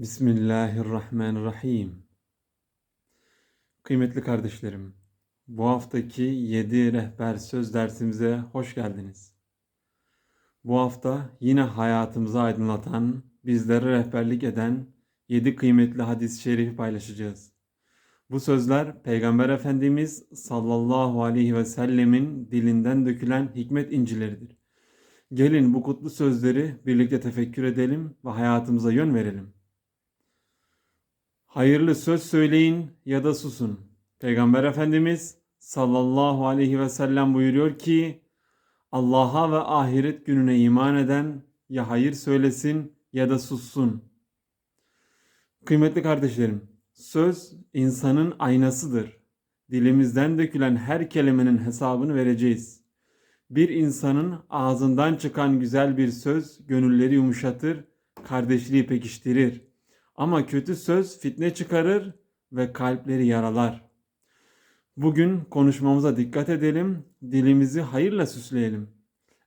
Bismillahirrahmanirrahim. Kıymetli kardeşlerim, bu haftaki 7 rehber söz dersimize hoş geldiniz. Bu hafta yine hayatımızı aydınlatan, bizlere rehberlik eden 7 kıymetli hadis-i şerifi paylaşacağız. Bu sözler Peygamber Efendimiz sallallahu aleyhi ve sellemin dilinden dökülen hikmet incileridir. Gelin bu kutlu sözleri birlikte tefekkür edelim ve hayatımıza yön verelim. Hayırlı söz söyleyin ya da susun. Peygamber Efendimiz sallallahu aleyhi ve sellem buyuruyor ki Allah'a ve ahiret gününe iman eden ya hayır söylesin ya da sussun. Kıymetli kardeşlerim, söz insanın aynasıdır. Dilimizden dökülen her kelimenin hesabını vereceğiz. Bir insanın ağzından çıkan güzel bir söz gönülleri yumuşatır, kardeşliği pekiştirir. Ama kötü söz fitne çıkarır ve kalpleri yaralar. Bugün konuşmamıza dikkat edelim, dilimizi hayırla süsleyelim.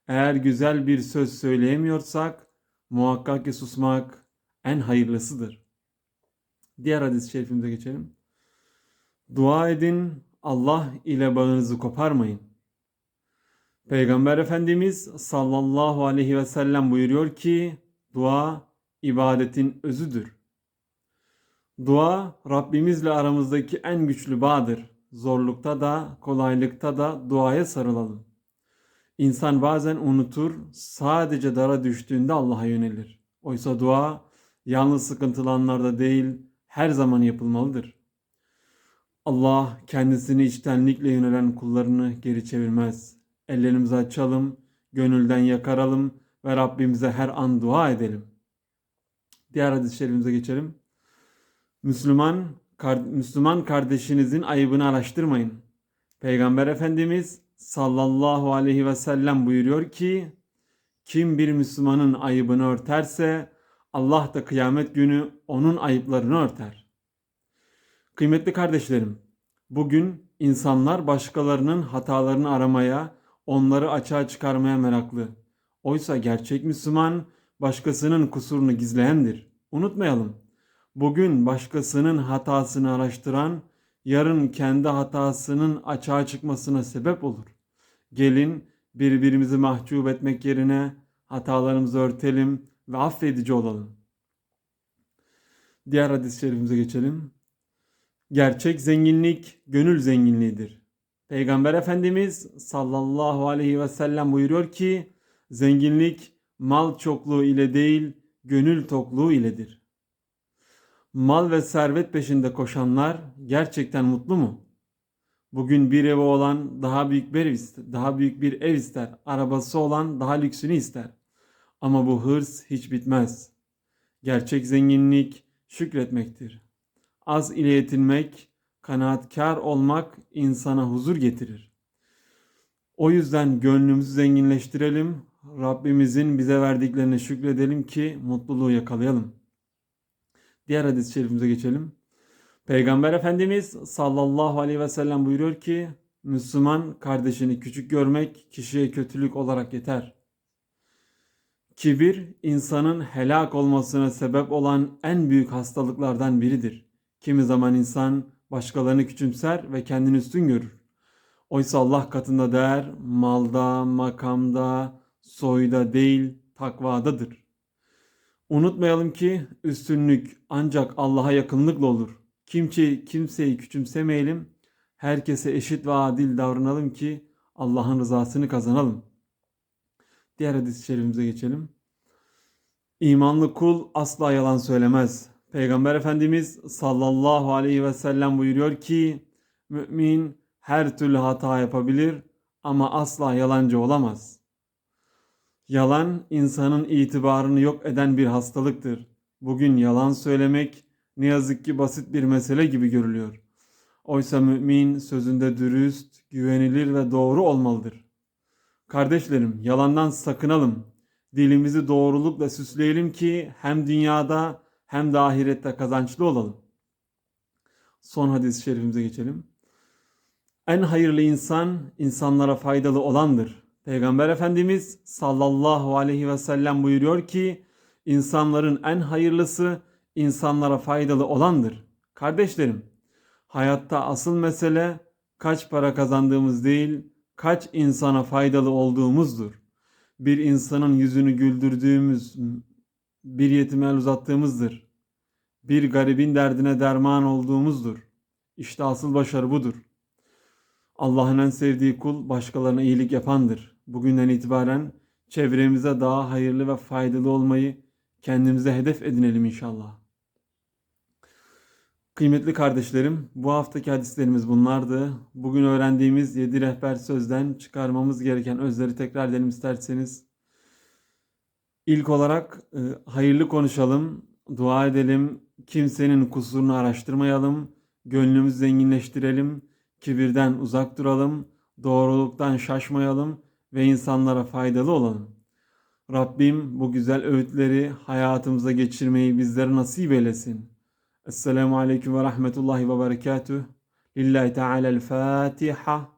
Eğer güzel bir söz söyleyemiyorsak muhakkak ki susmak en hayırlısıdır. Diğer hadis-i şerifimize geçelim. Dua edin, Allah ile bağınızı koparmayın. Peygamber Efendimiz sallallahu aleyhi ve sellem buyuruyor ki dua ibadetin özüdür. Dua Rabbimizle aramızdaki en güçlü bağdır. Zorlukta da kolaylıkta da duaya sarılalım. İnsan bazen unutur, sadece dara düştüğünde Allah'a yönelir. Oysa dua yalnız sıkıntılı anlarda değil, her zaman yapılmalıdır. Allah kendisini içtenlikle yönelen kullarını geri çevirmez. Ellerimizi açalım, gönülden yakaralım ve Rabbimize her an dua edelim. Diğer hadis-i şerifimize geçelim. Müslüman Müslüman kardeşinizin ayıbını araştırmayın. Peygamber Efendimiz sallallahu aleyhi ve sellem buyuruyor ki kim bir Müslümanın ayıbını örterse Allah da kıyamet günü onun ayıplarını örter. Kıymetli kardeşlerim, bugün insanlar başkalarının hatalarını aramaya, onları açığa çıkarmaya meraklı. Oysa gerçek Müslüman başkasının kusurunu gizleyendir. Unutmayalım. Bugün başkasının hatasını araştıran, yarın kendi hatasının açığa çıkmasına sebep olur. Gelin birbirimizi mahcup etmek yerine hatalarımızı örtelim ve affedici olalım. Diğer hadis-i şerifimize geçelim. Gerçek zenginlik gönül zenginliğidir. Peygamber Efendimiz sallallahu aleyhi ve sellem buyuruyor ki zenginlik mal çokluğu ile değil gönül tokluğu iledir mal ve servet peşinde koşanlar gerçekten mutlu mu? Bugün bir evi olan daha büyük bir ev ister, daha büyük bir ev ister. Arabası olan daha lüksünü ister. Ama bu hırs hiç bitmez. Gerçek zenginlik şükretmektir. Az ile yetinmek, kanaatkar olmak insana huzur getirir. O yüzden gönlümüzü zenginleştirelim. Rabbimizin bize verdiklerine şükredelim ki mutluluğu yakalayalım. Diğer hadis-i şerifimize geçelim. Peygamber Efendimiz sallallahu aleyhi ve sellem buyuruyor ki Müslüman kardeşini küçük görmek kişiye kötülük olarak yeter. Kibir insanın helak olmasına sebep olan en büyük hastalıklardan biridir. Kimi zaman insan başkalarını küçümser ve kendini üstün görür. Oysa Allah katında değer malda, makamda, soyda değil takvadadır. Unutmayalım ki üstünlük ancak Allah'a yakınlıkla olur. Kimçe, kimseyi küçümsemeyelim. Herkese eşit ve adil davranalım ki Allah'ın rızasını kazanalım. Diğer hadis-i şerifimize geçelim. İmanlı kul asla yalan söylemez. Peygamber Efendimiz sallallahu aleyhi ve sellem buyuruyor ki mümin her türlü hata yapabilir ama asla yalancı olamaz.'' Yalan insanın itibarını yok eden bir hastalıktır. Bugün yalan söylemek ne yazık ki basit bir mesele gibi görülüyor. Oysa mümin sözünde dürüst, güvenilir ve doğru olmalıdır. Kardeşlerim, yalandan sakınalım. Dilimizi doğrulukla süsleyelim ki hem dünyada hem de ahirette kazançlı olalım. Son hadis-i şerifimize geçelim. En hayırlı insan insanlara faydalı olandır. Peygamber Efendimiz sallallahu aleyhi ve sellem buyuruyor ki insanların en hayırlısı insanlara faydalı olandır. Kardeşlerim, hayatta asıl mesele kaç para kazandığımız değil, kaç insana faydalı olduğumuzdur. Bir insanın yüzünü güldürdüğümüz, bir yetime el uzattığımızdır. Bir garibin derdine derman olduğumuzdur. İşte asıl başarı budur. Allah'ın en sevdiği kul başkalarına iyilik yapandır. Bugünden itibaren çevremize daha hayırlı ve faydalı olmayı kendimize hedef edinelim inşallah. Kıymetli kardeşlerim, bu haftaki hadislerimiz bunlardı. Bugün öğrendiğimiz 7 rehber sözden çıkarmamız gereken özleri tekrar edelim isterseniz. İlk olarak e, hayırlı konuşalım, dua edelim, kimsenin kusurunu araştırmayalım, gönlümüzü zenginleştirelim, kibirden uzak duralım, doğruluktan şaşmayalım ve insanlara faydalı olalım. Rabbim bu güzel öğütleri hayatımıza geçirmeyi bizlere nasip eylesin. Esselamu Aleyküm ve Rahmetullahi ve Berekatuh. Lillahi Teala'l Fatiha.